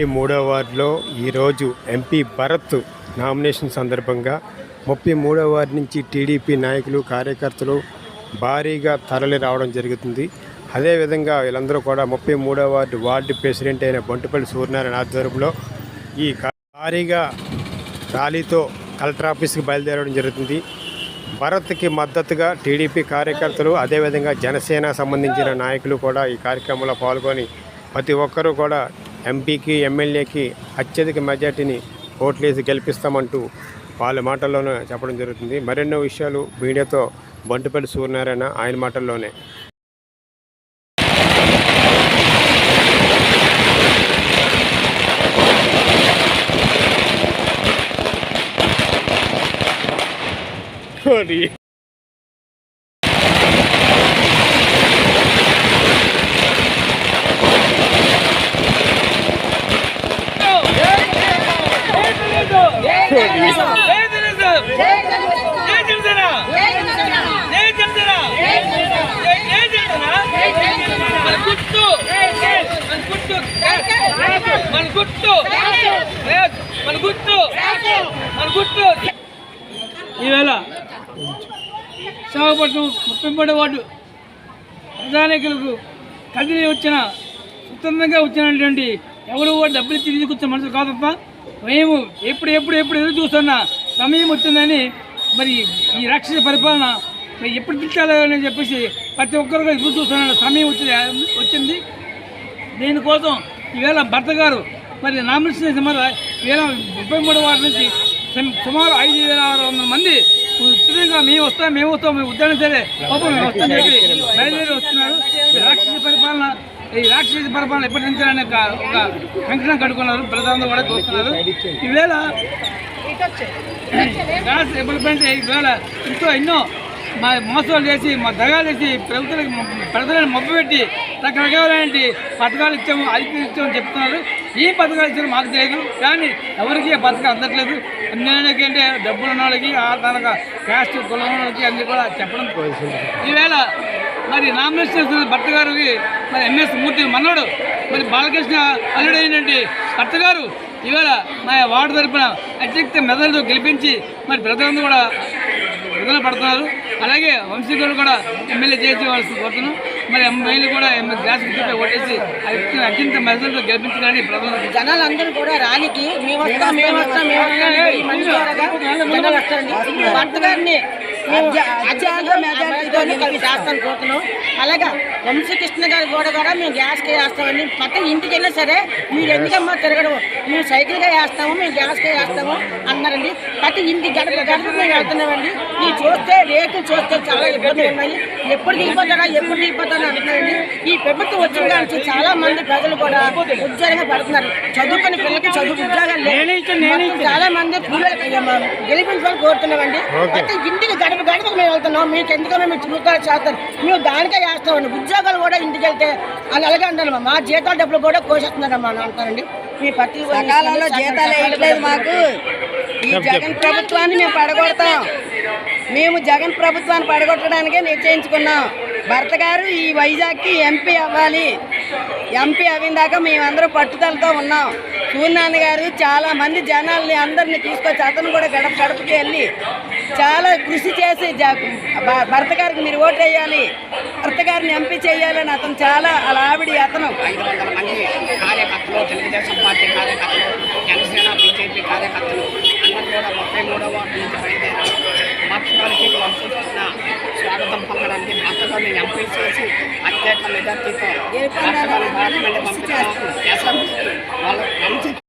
ఈ మూడో వార్డులో ఈరోజు ఎంపీ భరత్ నామినేషన్ సందర్భంగా ముప్పై మూడో వార్డు నుంచి టీడీపీ నాయకులు కార్యకర్తలు భారీగా తరలి రావడం జరుగుతుంది. అదేవిధంగా వీళ్ళందరూ కూడా ముప్పై మూడో వార్డు వార్డు ప్రెసిడెంట్ అయిన బొంటుపల్లి సూర్యనారాయణ ఆధ్వర్యంలో ఈ భారీగా ర్యాలీతో కలెక్టర్ ఆఫీస్కి బయలుదేరడం జరుగుతుంది. భరత్కి మద్దతుగా టీడీపీ కార్యకర్తలు అదేవిధంగా జనసేన సంబంధించిన నాయకులు కూడా ఈ కార్యక్రమంలో పాల్గొని ప్రతి ఒక్కరూ కూడా ఎంపీకి ఎమ్మెల్యేకి అత్యధిక మెజార్టీని ఓట్లేసి గెలిపిస్తామంటూ వాళ్ళ మాటల్లోనే చెప్పడం జరుగుతుంది. మరెన్నో విషయాలు మీడియాతో బంటుపల్లి సూర్యనారాయణ ఆయన మాటల్లోనే. ఈవేళ విశాఖపట్నం ముప్పై వార్డు ప్రధానికులకు కదిలి వచ్చిన స్వతంత్రంగా వచ్చినటువంటి ఎవరు కూడా డబ్బులు ఇచ్చి తీసుకొచ్చిన మనుషులు కాదప్ప. మేము ఎప్పుడు ఎప్పుడు ఎప్పుడు ఎదురు చూస్తున్న సమయం వచ్చిందని మరి ఈ రాక్షస పరిపాలన మరి ఎప్పుడు తిట్టాలని చెప్పేసి ప్రతి ఒక్కరు ఎదురు చూస్తున్న సమయం వచ్చింది వచ్చింది. దీనికోసం ఈవేళ భర్త గారు మరి నామినేషన్ చేసిన మరి ఈవేళ ముప్పై మూడు వారి నుంచి సుమారు ఐదు వేల ఆరు వందల మంది ఉచితంగా మేము వస్తాం మేము వస్తాం మేము ఉద్యోగం సరే పాపం మేము వస్తాం చెప్పి బయలుదేరి వస్తున్నారు. ఈ రాక్షస పరిపాలన ఈ రాక్షస పరిపాలన ఎప్పటి నుంచి అనే ఒక కంకణం కట్టుకున్నారు ప్రధానంగా కూడా చూస్తున్నారు. ఈవేళ గ్యాస్ డెవలప్మెంట్ ఈవేళ ఎంతో ఎన్నో మా మోసాలు చేసి మా దగాలు చేసి ప్రభుత్వానికి ప్రజలను మొబ్బు పెట్టి రకరకాలైన పథకాలు ఇచ్చాము అది ఇచ్చామని చెప్తున్నారు. ఈ పథకాలు ఇచ్చారో మాకు తెలియదు కానీ ఎవరికి ఆ అందట్లేదు. అన్నిటికీ అంటే డబ్బులు ఉన్న వాళ్ళకి ఆ తనక క్యాస్ట్ కులం వాళ్ళకి అన్ని కూడా చెప్పడం ఈవేళ మరి నామినేషన్ భర్త గారికి మరి ఎంఎస్ మూర్తి మన్నోడు మరి బాలకృష్ణ అల్లుడు అయినటువంటి భర్త గారు ఈవేళ మా వార్డు తరపున అత్యక్త మెదడుతో గెలిపించి మరి ప్రజలందరూ కూడా విడుదల పడుతున్నారు. అలాగే వంశీకులు కూడా ఎమ్మెల్యే చేసేవాల్సి కోరుతున్నాం. మరి ఎమ్మెల్యే కూడా గ్యాస్ గుర్తుపై ఓటేసి అత్యంత మెదడుతో గెలిపించాలని ప్రజలు జనాలందరూ కూడా ర్యాలీకి మేము వస్తాం మేము వస్తాం మేము వస్తాం జనాలు వస్తారండి. భర్త గారిని మెజారిటీతో చేస్తాను కోరుతున్నాం అలాగే వంశీకృష్ణ గారి కూడా కూడా మేము గ్యాస్కి వేస్తామండి. ప్రతి ఇంటికి వెళ్ళినా సరే మీరు ఎందుకమ్మా తిరగడం? మేము సైకిల్గా వేస్తాము మేము గ్యాస్కే వేస్తాము అన్నారండి. ప్రతి ఇంటి గడప గడప మేము వెళ్తున్నామండి. ఈ చూస్తే రేట్లు చూస్తే చాలా ఇబ్బందులు ఉన్నాయి. ఎప్పుడు దిగిపోతారా ఎప్పుడు దిగిపోతారా అంటున్నారండి. ఈ ప్రభుత్వం వచ్చిన నుంచి చాలా మంది ప్రజలు కూడా ఉద్యోగంగా పడుతున్నారు. చదువుకుని పిల్లలకి చదువు ఉద్యోగాలు చాలా మంది కూలీలకు గెలిపించాలని కోరుతున్నామండి. ప్రతి ఇంటికి గడప గడపకు మేము వెళ్తున్నాం మీకు ఎందుకో మేము చురుగ్గా చేస్తాం. మేము దానికే చేస్తామండి ఉద్యోగాలు కూడా ఇంటికి వెళ్తే అని అలాగే అంటారు మా జీతాల డబ్బులు కూడా కోసేస్తున్నారమ్మా అని అంటారండి. మీ ప్రతి సకాలంలో జీతాలు వేయట్లేదు మాకు. ఈ జగన్ ప్రభుత్వాన్ని మేము పడగొడతాం. మేము జగన్ ప్రభుత్వాన్ని పడగొట్టడానికే నిశ్చయించుకున్నాం. భర్త గారు ఈ వైజాగ్కి ఎంపీ అవ్వాలి. ఎంపీ అవిన దాకా మేమందరం పట్టుదలతో ఉన్నాం. సూర్యనారాయణ గారు చాలా మంది జనాల్ని అందరిని తీసుకొచ్చి అతను కూడా గడప గడపకి వెళ్ళి చాలా కృషి చేసి భర్త గారికి మీరు ఓటు వేయాలి. భర్త గారిని ఎంపీ చేయాలని అతను చాలా అలా ఆవిడ అతను. ఐదు వందల మంది కార్యకర్తలు తెలుగుదేశం పార్టీ కార్యకర్తలు జనసేన బీజేపీ కార్యకర్తలు కూడా ముప్పై మూడవ వార్డు నుంచి బయలుదేరారు. భక్తులకి వంశకృష్ణ స్వాగతం పలకడానికి ఎంపీ చేసి అత్యధిక మెజార్టీతో భక్తులను పార్లమెంట్ పంపించారు ఎస్ఎంపీ